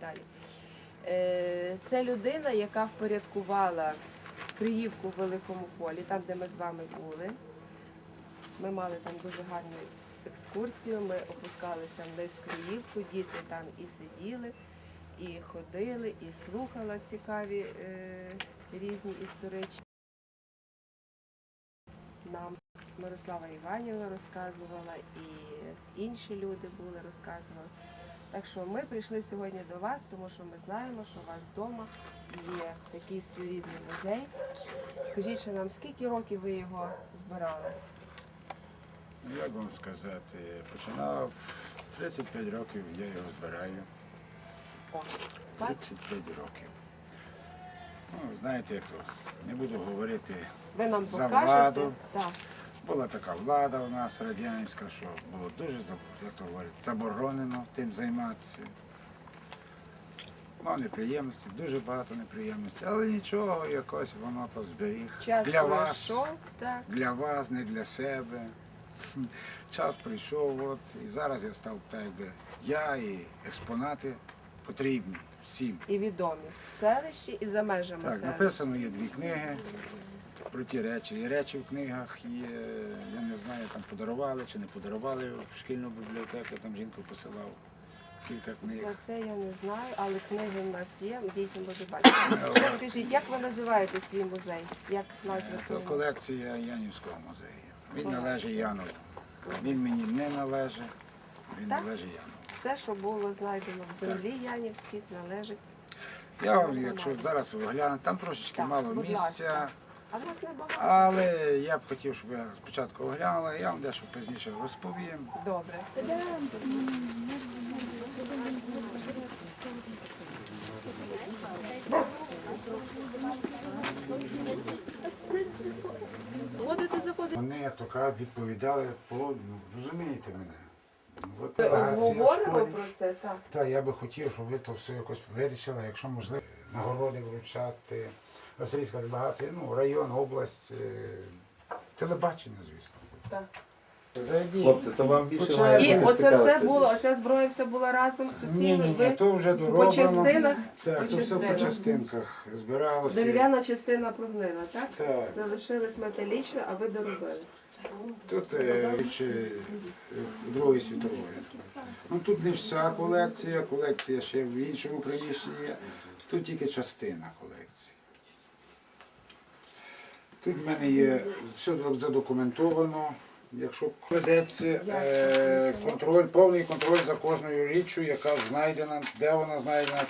далі. Е, Це людина, яка впорядкувала Криївку в Великому полі, там, де ми з вами були. Ми мали там дуже гарну екскурсію. Ми опускалися вниз в Криївку, діти там і сиділи, і ходили, і слухали цікаві е, різні історичні. Нам Мирослава Іванівна розказувала, і інші люди були, розказували. Так що ми прийшли сьогодні до вас, тому що ми знаємо, що у вас вдома є такий своєрідний музей. Скажіть ще нам, скільки років ви його збирали? Ну, Як вам сказати, починав 35 років, я його збираю. О, бачите? 35 років. Ну, знаєте, як то, не буду говорити. Ви нам За покажете? владу. Так. Була така влада у нас радянська, що було дуже, як то говорять, заборонено тим займатися. Мав неприємності, дуже багато неприємностей, але нічого, якось воно то зберіг. Час для вас. пройшов, так. для вас, не для себе. Час прийшов, от, і зараз я став так, якби я і експонати потрібні всім. І відомі в селищі і за межами Так, селища. написано є дві книги про ті речі. І речі в книгах є, я не знаю, там подарували чи не подарували в шкільну бібліотеку, там жінку посилав кілька книг. За це я не знаю, але книги в нас є, дійсно буде бачити. Скажіть, як ви називаєте свій музей? Як назва Це колекція Янівського музею. Він належить Янову. Він мені не належить, він Так? належить Янову. Все, що було знайдено в землі Янівській, належить. Я вам, якщо зараз ви глянете, там трошечки Так, мало будь місця, ласка. Але я б хотів, щоб ви спочатку оглянули, я вам дещо пізніше розповім. Добре. Вони, як то кажуть, відповідали по, ну, розумієте мене. Ну, От Ми делегація в школі. про це, так. Та я би хотів, щоб ви то все якось вирішили, якщо можливо, нагороди вручати. Австрійська делегація, ну, район, область, е, телебачення, звісно. так. Хлопці, то вам більше Почали. має І бути оце все цікавити. було, оця зброя все була разом Ні, суцільно. ні, Ви ні, то вже по частинах, Так, по то все по частинах. частинках збиралося. Дерев'яна частина прогнила, так? Так. Залишилась металічна, а ви доробили. Тут е, ще е, Другої світової. Ну, тут не вся колекція, колекція ще в іншому приміщенні є. Тут тільки частина колекції. Тут в мене є все задокументовано. Якщо ведеться е, контроль, повний контроль за кожною річчю, яка знайдена, де вона знайдена,